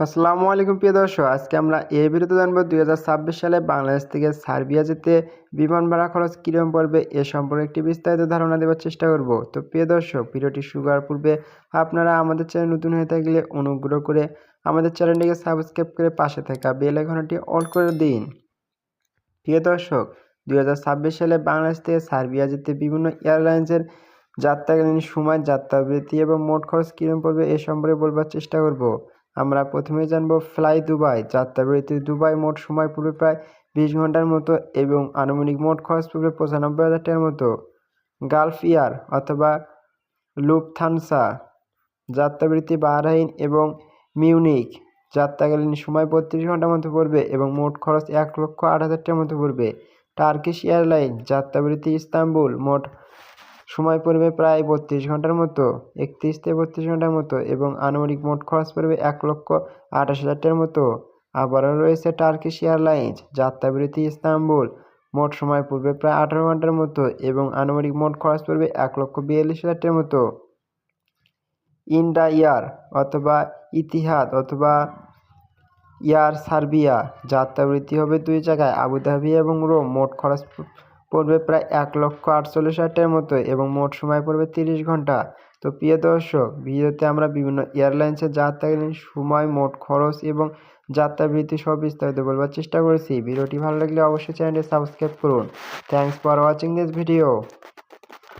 আসসালামু আলাইকুম, প্রিয় দর্শক। আজকে আমরা এই ভিডিওতে জানব দুই হাজার ছাব্বিশ সালে বাংলাদেশ থেকে সার্বিয়া যেতে বিমান ভাড়া খরচ কীরকম পড়বে এ সম্পর্কে একটি বিস্তারিত ধারণা দেওয়ার চেষ্টা করব। তো প্রিয় দর্শক, ভিডিওটি শুরু করার পূর্বে আপনারা আমাদের চ্যানেল নতুন হয়ে থাকলে অনুগ্রহ করে আমাদের চ্যানেলটিকে সাবস্ক্রাইব করে পাশে থাকা বেল আইকনটি অন করে দিন। প্রিয় দর্শক, দুই হাজার ছাব্বিশ সালে বাংলাদেশ থেকে সার্বিয়া যেতে বিভিন্ন এয়ারলাইন্সের যাত্রাকালীন সময় যাত্রাবৃত্তি এবং মোট খরচ কীরকম পড়বে এ সম্পর্কে বলবার চেষ্টা করব। আমরা প্রথমে জানব ফ্লাই দুবাই যাত্রাবৃত্তি দুবাই মোট সময় পড়বে প্রায় বিশ ঘণ্টার মতো এবং আনুমানিক মোট খরচ পড়বে পঁচানব্বই হাজার টাকার মতো। গালফ ইয়ার অথবা লুপথানসা যাত্রাবৃত্তি বাহরাইন এবং মিউনিক যাত্রাকালীন সময় বত্রিশ ঘণ্টার মতো পড়বে এবং মোট খরচ এক লক্ষ আট হাজার টাকার মতো পড়বে। টার্কিশ এয়ারলাইন যাত্রাবৃত্তি ইস্তাম্বুল, মোট সময় পড়বে প্রায় বত্রিশ ঘণ্টার মতো, একত্রিশ থেকে বত্রিশ ঘণ্টার মতো এবং আনুমানিক মোট খরচ পড়বে এক লক্ষ আঠাশ হাজার টাকার মতো। আবারও রয়েছে টার্কিশ এয়ারলাইন্স যাত্রাবৃত্তি ইস্তাম্বুল। মোট সময় পড়বে প্রায় আঠারো ঘণ্টার মতো এবং আনুমানিক মোট খরচ পড়বে এক লক্ষ বিয়াল্লিশ হাজার টাকার মতো। ইন্ডা ইয়ার অথবা ইতিহাদ অথবা ইয়ার সার্বিয়া যাত্রাবৃত্তি হবে দুই জায়গায়, আবুধাবি এবং রোম। মোট খরচ পড়বে প্রায় এক লক্ষ আটচল্লিশ হাজার মতো এবং মোট সময় পড়বে তিরিশ ঘণ্টা। তো প্রিয় দর্শক, ভিডিওতে আমরা বিভিন্ন এয়ারলাইন্সের যাত্রাকালীন সময়, মোট খরচ এবং যাত্রাবৃত্তি সব বিস্তারিত বলবার চেষ্টা করেছি। ভিডিওটি ভালো লাগলে অবশ্যই চ্যানেলটি সাবস্ক্রাইব করুন। Thanks for watching this video